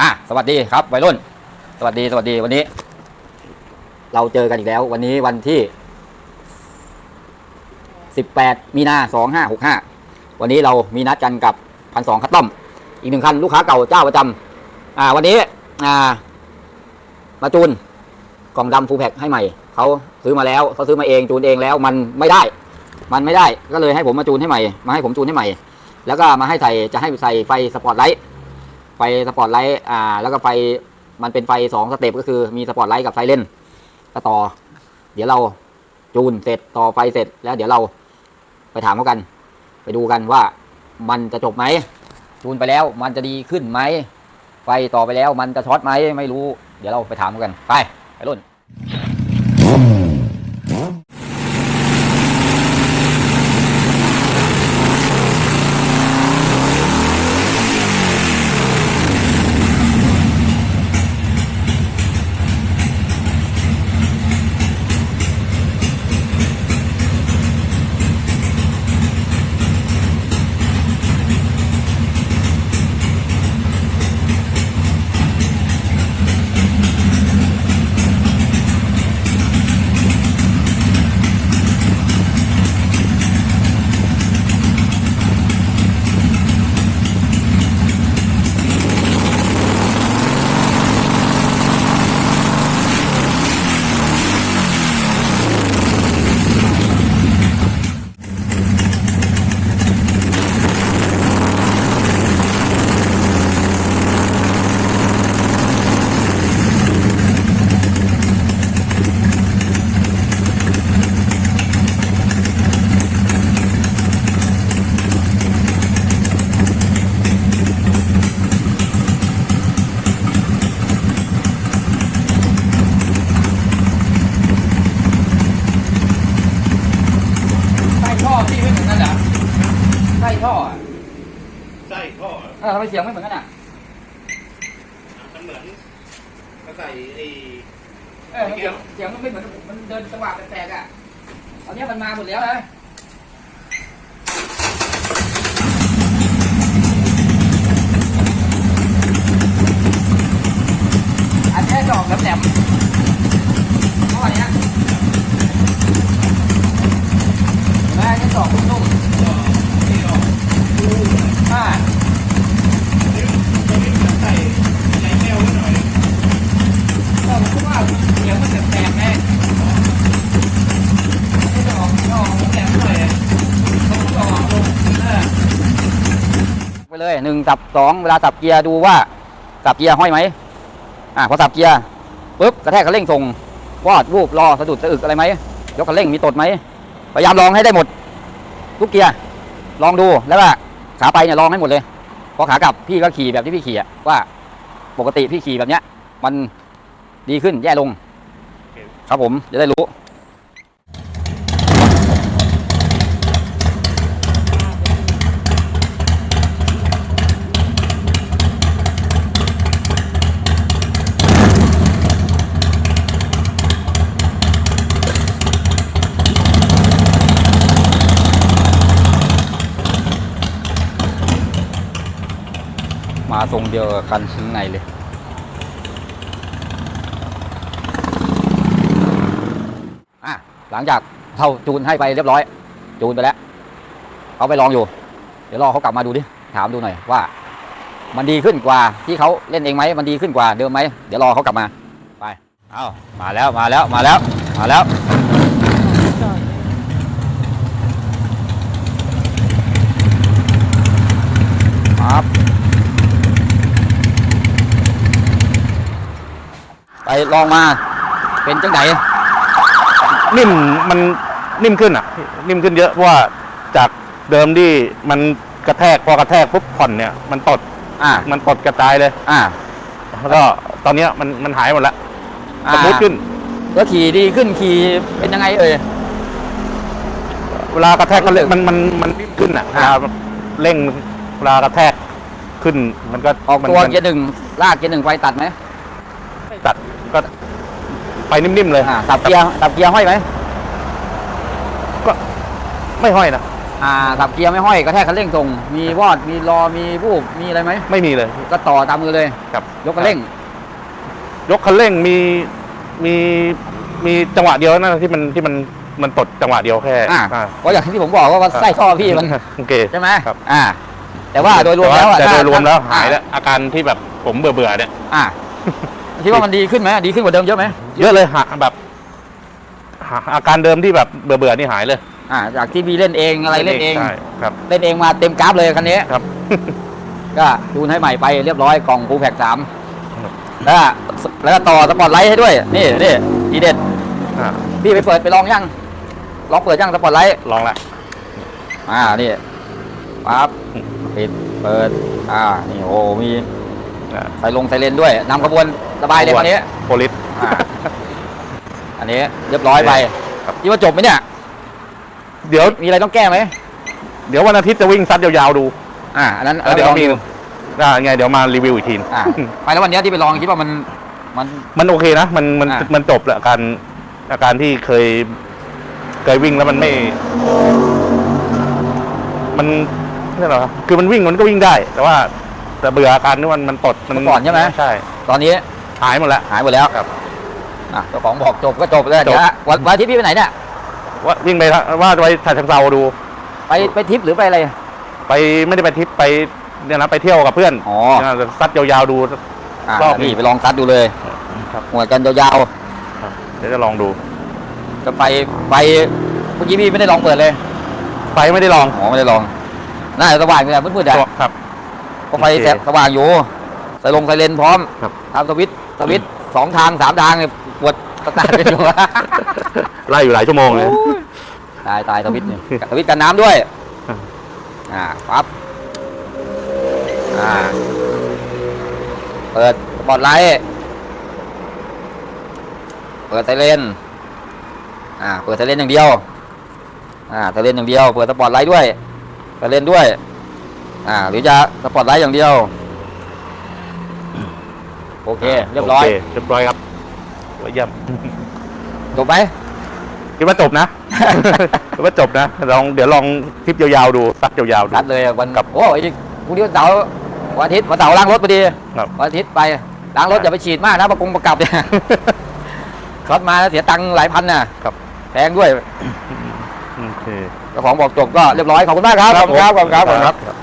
อะสวัสดีครับวัยรุ่น สวัสดีสวัสดีวันนี้ เราเจอกันอีกแล้ว วันนี้วันที่ 18 มีนา2565 วันนี้เรามีนัดกันกับพันสองคัตต้อม อีกหนึ่งคันลูกค้าเก่าเจ้าประจำอ่า วันนี้อ่ามาจูนกล่องดำฟูลแพ็คให้ใหม่เขาซื้อมาแล้วเขาซื้อมาเองจูนเองแล้วมันไม่ได้ มันไม่ได้ก็เลยให้ผมมาจูนให้ใหม่ มาให้ผมจูนให้ใหม่ แล้วก็มาให้ใส่จะให้ใส่ไฟสปอตไลท์ ไฟสปอตไลท์อ่า แล้วก็ไฟมันเป็นไฟสองสเต็ปก็คือมีสปอตไลท์กับไซเรนก็ต่อ เดี๋ยวเราจูนเสร็จต่อไฟเสร็จแล้วเดี๋ยวเราไปถามเขากัน ไปดูกันว่ามันจะจบไหมจูนไปแล้วมันจะดีขึ้นไหมไฟต่อไปแล้วมันจะช็อตไหมไม่รู้ เดี๋ยวเราไปถามเขากันไปไปรุ่น ส่ท่ออะไส้ท่อเออทำไมเสียงไม่เหมือนกันอะมันเหมือนก็ใส่ไอ้เออเสียงเสียงมันไม่เหมือนมันเดินจังหวะแปลกๆอะตอนนี้มันมาหมดแล้วนะอันนี้ดอกแหลมๆเพราะอันเนี้ยแม่จะดอกนุ่ม ที่ออก ๆอ่า ตัวนี้มันใส่ใส่แก้วไว้หน่อย ก็ผมคิดว่าเสียงมันแปลกๆไงไม่ดอกดอกแหลมหน่อยอะต้องดอกลงเออไป เลยหนึ่งสับสองเวลาสับเกียร์ดูว่าสับเกียร์ห้อยไหมอ่าพอสับเกียร์ปุ๊บกระแทกคันเร่งส่งวอดวูบรอสะดุดสะอึกอะไรไหมยกคันเร่งมีตดไหมพยายามลองให้ได้หมด ทุกเกียร์ลองดูแล้วว่าขาไปเนี่ยลองให้หมดเลยพอขากลับพี่ก็ขี่แบบที่พี่ขี่อะว่าปกติพี่ขี่แบบเนี้ย มันดีขึ้นแย่ลง ครับผมจะได้รู้ มาทรงเดียวกับคันข้างในเลย อะ หลังจากเราจูนให้ไปเรียบร้อย จูนไปแล้วเขาไปลองอยู่ เดี๋ยวรอเขากลับมาดูดิ ถามดูหน่อยว่า มันดีขึ้นกว่าที่เขาเล่นเองไหม มันดีขึ้นกว่าเดิมไหม เดี๋ยวรอเขากลับมา ไป เอามาแล้ว มาแล้ว มาแล้ว มาแล้วครับไป ลองมาเป็นจังไดนิ่มมันนิ่มขึ้นอะ นิ่มขึ้นเยอะเพราะว่าจากเดิมที่มันกระแทกพอกระแทกปุ๊บผ่อนเนี่ยมันตดอ่ามันตดกระจายเลยอ่าแล้วก็ตอนเนี้ยมันมันหายหมดแล้วอ่าสมูทขึ้น แล้วขี่ดีขึ้นขี่เป็นยังไงเอ่ยเวลากระแทกก็เลยมันมันมันนิ่มขึ้นอะเวอ่าลาเร่งเวลากระแทกขึ้นมันก็ออกมันตัวมันเกียร์หนึ่งลากเกียร์หนึ่งไปตัดไหมตัด ก็ไปนิ่มๆเลยอ่าตับเกียร์ตับเกียร์ห้อยไหมก็ไม่ห้อยนะอ่าสับเกียร์ไม่ห้อยกระแทกคันเร่งตรง มีวอดมีรอมีบูบมีอะไรไหมไม่มีเลย ก็ต่อตามมือเลยครับ ยกคันเร่ง ยกคันเร่งมีมีมีจังหวะเดียวนั่นที่มันที่มันมันตดจังหวะเดียวแค่อ่าอ่าเพราะอย่างที่ผมบอกว่าไส้ท่อพี่มันโอเคใช่ไหมครับอ่า แต่ว่าโดยรวมแล้วอะแต่ถ้โดยรวมแล้วอ่หายแล้วอาการที่แบบผมเบื่อเบื่อๆเนี่ยอ่า คิดว่ามันดีขึ้นไหมดีขึ้นกว่าเดิมเยอะไหมเยอะเลยหาแบบหาอาการเดิมที่แบบเบื่อเบื่อๆนี่หายเลยอ่าจากที่พี่เล่นเองอะไรเล่นเอง ใช่ครับเล่นเองมาเต็มกราฟเลยคันนี้ ครับ ก็ดูนให้ใหม่ไปเรียบร้อยกล่องฟูแพ็กสามครับ แล้วก็แล้วก็ต่อสปอตไลท์ให้ด้วย นี่นี่ทีเด็ดอ่าพี่ไปเปิดไปลองยังลองเปิดยังสปอตไลท์ลองละ อ่านี่ปั๊บปิดเปิด อ่านี่โอ้มี อ่าใส่ลงใส่เลนด้วยนำขบวนสบายเลยคันนี้ โพลิสอ่าอันนี้เรียบร้อยไปครับคิดว่าจบไหมเนี่ย เดี๋ยวมีอะไรต้องแก้ไหมเดี๋ยววันอาทิตย์จะวิ่งซัดยาวๆดูอ่าอันนั้นแล้วเดี๋ยวลองมีดูอ่าไงเดี๋ยวมารีวิวอีกทีอ่าไปแล้ววันเนี้ยที่ไปลองคิดว่ามันมัน มันโอเคนะ มันมันอ่ามันจบแล้วอาการอาการที่เคย เคยวิ่งแล้วมันไม่ มันนี่หรอคือมันวิ่งมันก็วิ่งได้ แต่ว่า แต่เบื่ออาการที่มันมันตดมันเมื่อก่อนใช่ไหม ใช่ตอนนี้หายหมดแล้ว หายหมดแล้วครับอะเจ้าของบอกจบก็จบเลยจบ เดี๋ยวฮะวันวันอาทิตย์พี่ไปไหนเนี่ยว่าวิ่งไปทางว่าจะไปฉะเชิงเซาดู ไปไปทริปหรือไปอะไรไปไม่ได้ไปทริปไปเนี่ยนะไปเที่ยวกับเพื่อนอ๋อเนี่ยซัดยาวๆดู อะรอบนี้ นี่ไปลองซัดดูเลยครับหมวดกันยาวเดี๋ยวจะลองดู ๆจะไปไปเมื่อกี้พี่ไม่ได้ลองเปิดเลยไฟไม่ได้ลองอ๋อไม่ได้ลองน่าจะสว่างเลยมืดๆอะครับ ก็ไฟโอเคแสสว่างอยู่ใส่ลงไซเรนพร้อมครับทำสวิตช์สวิตช์สองทางสามทางเนี่ยปวดสตาร์ทกันอยู่ ไล่อยู่หลายชั่วโมงเลย ตายตายสวิตช์เนี่ยสวิตช์กันน้ำด้วย อ่า อ่าปั๊บอ่า เปิดสปอตไลท์เปิดไซเรนอ่า เปิดไซเรนอย่างเดียว อ่าไซเรนอย่างเดียว เปิดสปอตไลท์ด้วยไซเรนด้วย อ่าหรือจะสปอตไลท์อย่างเดียว โอเค เรียบร้อยโคเรียบร้อยครับเยี่ยมจบไหม คิดว่าจบนะ คิดว่าจบนะลองเดี๋ยวลองทริปยาวๆดูซัดยาวๆดู นัดเลยอะวันครับโอ้ยพรุ่งนี้วันเสาร์วันอาทิตย์วันเสาร์ล้างรถพอดีครับ วันอาทิตย์ไปล้างรถอย่าไปฉีดมากนะประกงประกับเนี่ยช็อตมาแล้วเสียตังค์หลายพันน่ะครับแพงด้วยโอเค เจ้าของบอกจบก็เรียบร้อยขอบคุณมากครับขอบคุณครับขอบคุณครับขอบคุณครับครับ